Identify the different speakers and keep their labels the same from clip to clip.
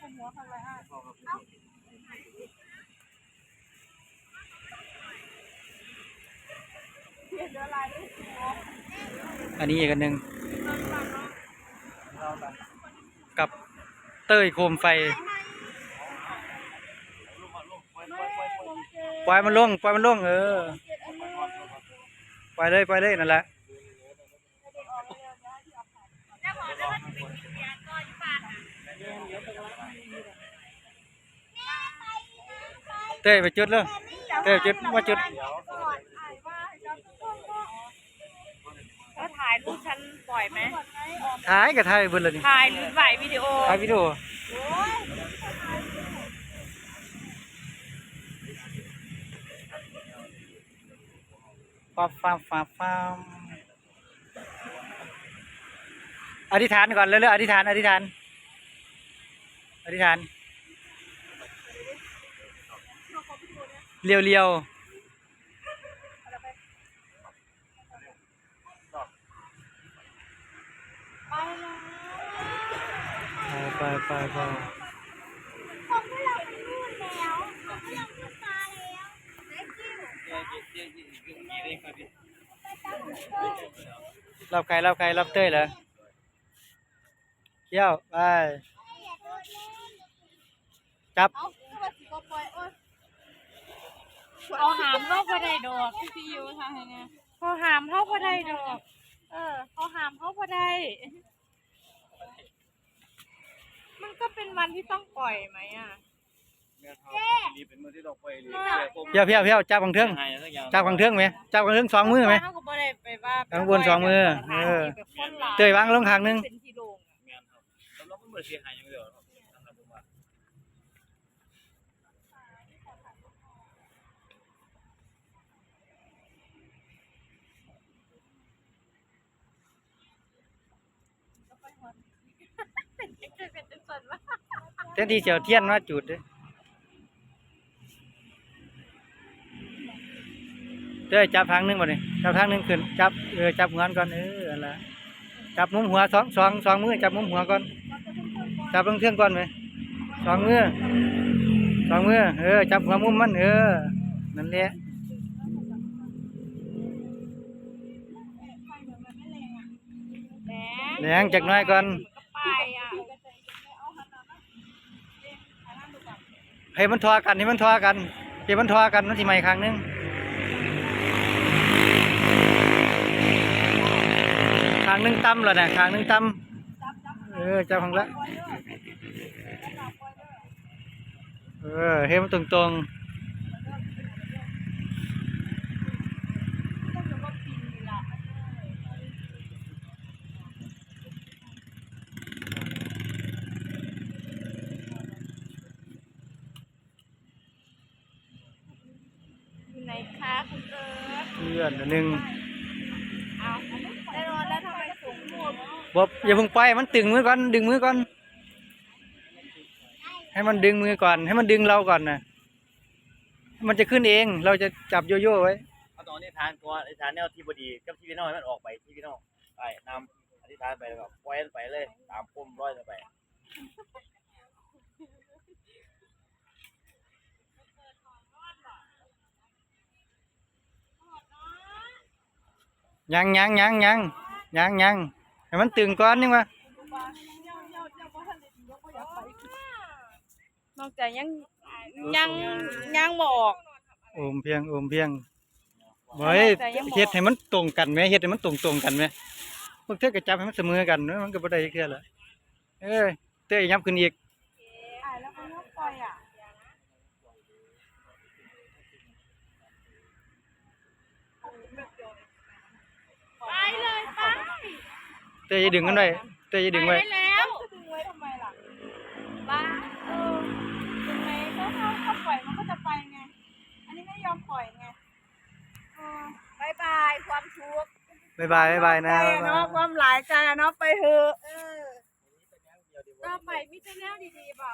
Speaker 1: คนหัวเป็นอะไรให้
Speaker 2: อันนี้อีกอันหนึ่งกับเต้ยโคมไฟปล่อยมันลงปล่อยมันลงเออปล่อยเลยปล่อยเลยนั่นแหละ เต้ยไปจุดเลยเต้ยจุดมาจุด
Speaker 1: ก็ถ่ายรูปฉันปล่อยไหม
Speaker 2: ถ่ายกับถ่ายเบนเลยนี่
Speaker 1: ถ่ายหรือถ่ายวิดีโอ
Speaker 2: ถ่ายวิดีโอฟ้าฟ้าฟ้าฟ้าอธิษฐานก่อนเร็วๆอธิษฐานอธิษฐานอ ธิษฐานเรียวเรียว
Speaker 1: ไปแล้ว
Speaker 2: ไปไปไป
Speaker 3: ผมก็เราไปนู่นแล้วผมก็เราขึ้นมาแล้วไอ้จิ้ว
Speaker 2: รับใครรับใครรับเต้ยเหรอเที่ยวไป
Speaker 3: น
Speaker 2: จับ
Speaker 1: เอาก็สิก็ปล่อยโอ๊ยเอาหามเข้าไปได้ดอกพี่ซียูทำไงเนี่ยเขาหามเข้าไปได้ดอก เออเขาหามเข้าไปได้ มันก็เป็นวันที่ต้องปล่อยไหมอะ
Speaker 4: นี่เป็นมือที่เราไปเลย
Speaker 2: เพียวเพียวเพียวจับบังเทิง
Speaker 4: ให้สักอย่าง
Speaker 2: จับบังเทิงไหมจับบังเทิงสองมือไหม
Speaker 1: เขาก็บ่ได้ไปว่า
Speaker 2: ข้างบนสองมือเออเต้ยวางลงข้างหนึง
Speaker 1: เป็นที่โล่งอะ
Speaker 4: แม่นครับแล้วเราก็มือเสียหายอย่างเดียวครับนะครับผมว่า
Speaker 1: เป็นเป็นเป็นส่วนว่า
Speaker 2: เจ้าที่เจียวเทียนมาจุดเด้อเต้ยจับทางหนึงบ่นี่จับทางหนึงขึ้นจับเออจับหัวมันก่อนเออนั่นล่ะจับมุมหัวสองสองสองมือจับมุมหัวก่อนจับลงเทืองก่อนไหมสองมือสองมือเออจับหัวมุมมันเออนั่นแหละ
Speaker 1: แหน
Speaker 2: แหลงจากหน้อยก่อน
Speaker 1: ก็ไปอะ
Speaker 2: ให้มันทอกันให้มันทอกันให้มันทอกันมันสิใหม่ครั้งนึงครั้งนึงตั้มแล้วนะครั้งนึงตั้มเออเจ้าของละเออให้มันตรงตรงๆ
Speaker 1: คะคุณเอิร์ธ
Speaker 2: เพื่อนอันหนึ่ง
Speaker 1: เอาได้นอนแล้วทำไมสูงหมด
Speaker 2: บบอย่าเพิ่งไปล่อยมันตึงมือก่อนดึงมือก่อน ให้มันดึงมือก่อน ให้มันดึงเราก่อนนะมันจะขึ้นเองเราจะจับโยโย่ไว้
Speaker 4: เอาตอนนี้ทานตัวไอ้ทานแนวที่บดีกับที่พี่น้องให้มันออกไปที่พี่น้องไปนำอธิษฐานไปแล้วก็ปล่อยมันไปเลยตามปุ่มร้อยไป
Speaker 2: ยังยังยังยังยังยังให้มันตึงก่อนนี่วะ
Speaker 1: นอกจากยังยังยังบออก
Speaker 2: โอมเพียงโอมเพียงไว้เฮ็ดให้มันตรงกันไหมเฮ็ดให้มันตรงตรงกันไหมพวกเธอก็จับให้มันเสมอกันเนอะมันก็บ่ได้แค่ละเอ้ยเต้ยยับขึ้นอีก
Speaker 1: แล้วก็ปล่อยอะไปเลยไป
Speaker 2: เต้ยอย่าดึงกันไว้เต้ยอย่าดึงไว้
Speaker 1: ไปแล้วดึงไว้ทำไมล่ะบ้าเออดึงไว้เขาเขาเขาปล่อยมันก็จะไปไง อันนี้ไม่ยอมปล่อยไงเออบายบายความทุกข์
Speaker 2: บ๊ายบายบ๊ายบายนะ
Speaker 1: ไป
Speaker 2: บ๊าย
Speaker 1: อะเนาะค
Speaker 2: บายวา
Speaker 1: มหลายใจอะเนาะไปเถอะเออต่อไปมีแต่แนวดีๆบ่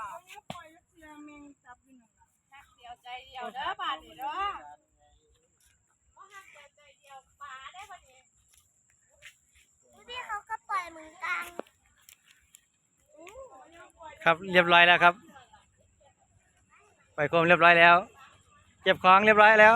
Speaker 1: ปล่อยเสียงแมงจับอยู่นั่นล่ะเดียวใจเดียวเด้อบาดนี้เด้อบ่ฮักใจเดียวปาได้บ่นี่
Speaker 3: พี่ เขาก็ปล่อยเหมือนกัน
Speaker 2: ครับเรียบร้อยแล้วครับปล่อยโคมเรียบร้อยแล้ว เก็บของเรียบร้อยแล้ว